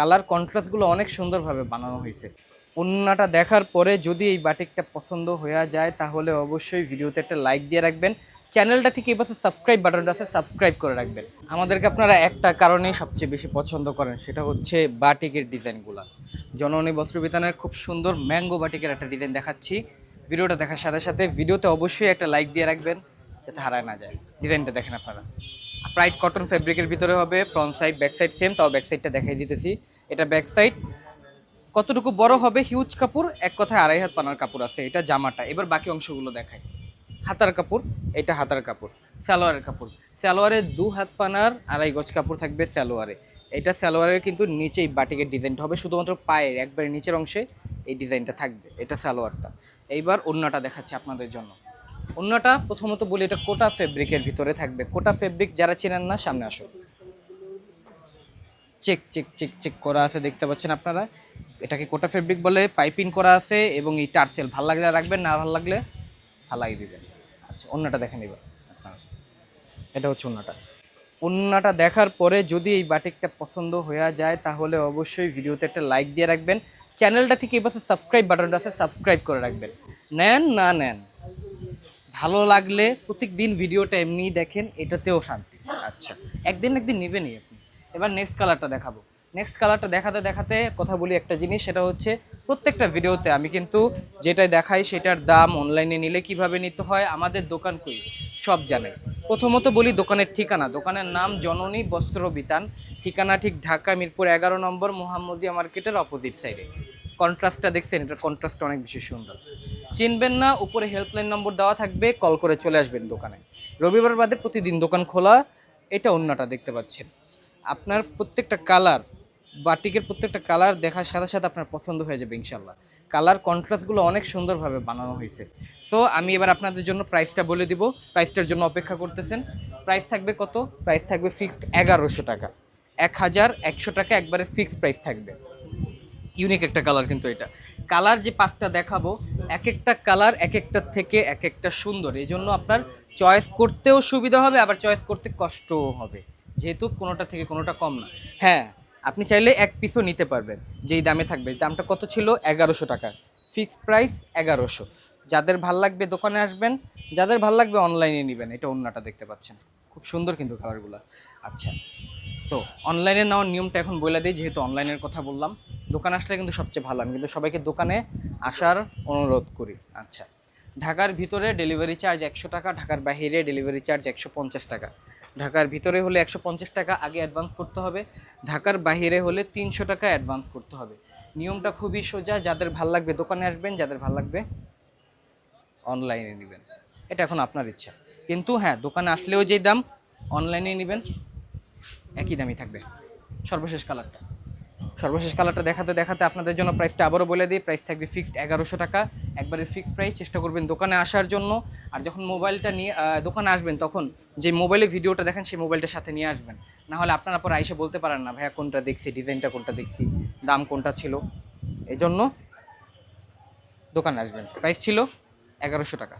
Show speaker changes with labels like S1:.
S1: Colour কন্ট্রাস্টগুলো অনেক সুন্দরভাবে বানানো হয়েছে। অন্যটা দেখার পরে যদি এই বাটিকটা পছন্দ হয়ে যায়, তাহলে অবশ্যই ভিডিওতে একটা লাইক দিয়ে রাখবেন। চ্যানেলটা থেকে এবার সাবস্ক্রাইব বাটনটা আছে, সাবস্ক্রাইব করে রাখবেন। আমাদেরকে আপনারা একটা কারণেই সবচেয়ে বেশি পছন্দ করেন, সেটা হচ্ছে বাটিকের ডিজাইনগুলো। জননী বস্ত্রবিতানের খুব সুন্দর ম্যাঙ্গো বাটিকের একটা ডিজাইন দেখাচ্ছি। ভিডিওটা দেখার সাথে সাথে ভিডিওতে অবশ্যই একটা লাইক দিয়ে রাখবেন, যাতে হারায় না যায়। ডিজাইনটা দেখেন আপনারা। প্রাইড কটন ফেব্রিকের ভিতরে হবে front side back side same তাও ব্যাক সাইডটা দেখাই দিতেছি। এটা ব্যাক সাইড কতটুকু বড় হবে? হিউজ কাপড়, এক কথায় আড়াই হাত পানার কাপড় আছে, এটা জামাটা। এবার বাকি অংশগুলো দেখাই। হাতার কাপড়, এটা হাতার কাপড়, সালোয়ারের কাপড়। সালোয়ারের দু হাত পানার আড়াই গজ কাপড় থাকবে সালোয়ারে। এটা সালোয়ারের কিন্তু নিচেই বাটিকের ডিজাইনটা হবে, শুধুমাত্র পায়ের, একবারে নিচের অংশে এই ডিজাইনটা থাকবে, এটা সালোয়ারটা। এইবার অন্যটা দেখাচ্ছি আপনাদের জন্য। অন্যটা প্রথমত বলি, এটা কোটা ফেব্রিকের ভিতরে থাকবে। কোটা ফেব্রিক যারা চেনেন না, সামনে আসো চেক চেক চেক চেক করা আছে, দেখতে পাচ্ছেন আপনারা। এটাকে কোটা ফেব্রিক বলে পাইপিং করা আছে এবং এই টার্সেল ভালো লাগলে রাখবেন, না ভালো লাগলে ফালাই দিবেন। আচ্ছা অন্যটা দেখে নেবেন এটা হচ্ছে অন্যটা। অন্যটা দেখার পরে যদি এই বাটিকটা পছন্দ হয়ে যায়, তাহলে অবশ্যই ভিডিওতে একটা লাইক দিয়ে রাখবেন। চ্যানেলটা থেকে এবার সাবস্ক্রাইব বাটনটা আছে সাবস্ক্রাইব করে রাখবেন। নেন, না নেন, ভালো লাগলে প্রত্যেক দিন ভিডিওটা এমনিই দেখেন, এটাতেও শান্তি। আচ্ছা একদিন একদিন নেবেনই। এবার নেক্সট কালারটা দেখাবো। নেক্সট কালারটা দেখাতে দেখাতে কথা বলি একটা জিনিস, সেটা হচ্ছে প্রত্যেকটা ভিডিওতে আমি কিন্তু যেটা দেখাই সেটার দাম অনলাইনে নিলে কীভাবে নিতে হয়, আমাদের দোকান কই, সব জানাই। প্রথমত বলি দোকানের ঠিকানা। দোকানের নাম জননী বস্ত্র বিতান। ঠিকানা ঠিক ঢাকা, মিরপুর এগারো নম্বর মোহাম্মদিয়া মার্কেটের অপোজিট সাইডে কন্ট্রাস্টটা দেখছেন? এটার কন্ট্রাস্টটা অনেক বেশি সুন্দর। চিনবেন না, উপরে হেল্পলাইন নম্বর দেওয়া থাকবে কল করে চলে আসবেন দোকানে। রবিবার বাদে প্রতিদিন দোকান খোলা, এটা অন্যটা দেখতে পাচ্ছেন। আপনার প্রত্যেকটা কালার বাটিকের প্রত্যেকটা কালার দেখার সাথে সাথে আপনার পছন্দ হয়ে যাবে ইনশাল্লাহ কালার কন্ট্রাস্টগুলো অনেক সুন্দরভাবে বানানো হয়েছে। সো আমি এবার আপনাদের জন্য প্রাইসটা বলে দিব। প্রাইসটার জন্য অপেক্ষা করতেছেন। প্রাইস থাকবে কত? প্রাইস থাকবে ফিক্সড এগারোশো টাকা। এক হাজার একশো টাকা একবারে ফিক্সড প্রাইস থাকবে। ইউনিক একটা কালার কিন্তু এটা। কালার যে পাঁচটা দেখাবো, এক একটা কালার এক একটার থেকে এক একটা সুন্দর। এই জন্য আপনার চয়েস করতেও সুবিধা হবে, আবার চয়েস করতে কষ্টও হবে। যেহেতু কোনোটা থেকে কোনোটা কম না। হ্যাঁ আপনি চাইলে এক পিসও নিতে পারবেন, যেই দামে থাকবে। দামটা কত ছিল? এগারোশো টাকা। ফিক্সড প্রাইস এগারোশো। যাদের ভালো লাগবে দোকানে আসবেন, যাদের ভালো লাগবে অনলাইনে নেবেন, এটা অন্যটা দেখতে পাচ্ছেন। খুব সুন্দর কিন্তু কালারগুলো আচ্ছা সো অনলাইনে নেওয়ার নিয়মটা এখন বলে দিই, যেহেতু অনলাইনের কথা বললাম। দোকান আসলে কিন্তু সবচেয়ে ভালো, আমি কিন্তু সবাইকে দোকানে আসার অনুরোধ করি। আচ্ছা ঢাকার ভিতরে ডেলিভারি চার্জ একশো টাকা, ঢাকার বাইরে ডেলিভারি চার্জ একশো পঞ্চাশ টাকা। ঢাকার ভিতরে হলে একশো পঞ্চাশ টাকা আগে অ্যাডভান্স করতে হবে, ঢাকার বাহিরে হলে তিনশো টাকা অ্যাডভান্স করতে হবে। নিয়মটা খুবই সোজা, যাদের ভালো লাগবে দোকানে আসবেন, যাদের ভালো লাগবে অনলাইনে নেবেন। এটা এখন আপনার ইচ্ছা। কিন্তু হ্যাঁ দোকানে আসলেও যেই দাম অনলাইনে নেবেন, একই দামই থাকবে। সর্বশেষ কালারটা সর্বশেষ কালারটা দেখাতে দেখাতে আপনাদের জন্য প্রাইসটা আবারও বলে দিই প্রাইস থাকবে ফিক্সড এগারোশো টাকা। একবারে ফিক্সড প্রাইস চেষ্টা করবেন দোকানে আসার জন্য। আর যখন মোবাইলটা নিয়ে দোকানে আসবেন, তখন যে মোবাইলে ভিডিওটা দেখেন, সেই মোবাইলটার সাথে নিয়ে আসবেন। না হলে আপনারা পর আইসে বলতে পারেন না, ভাইয়া, কোনটা দেখছি? ডিজাইনটা কোনটা দেখছি? দাম কোনটা ছিল? এই জন্য দোকানে আসবেন। প্রাইস ছিল এগারোশো টাকা।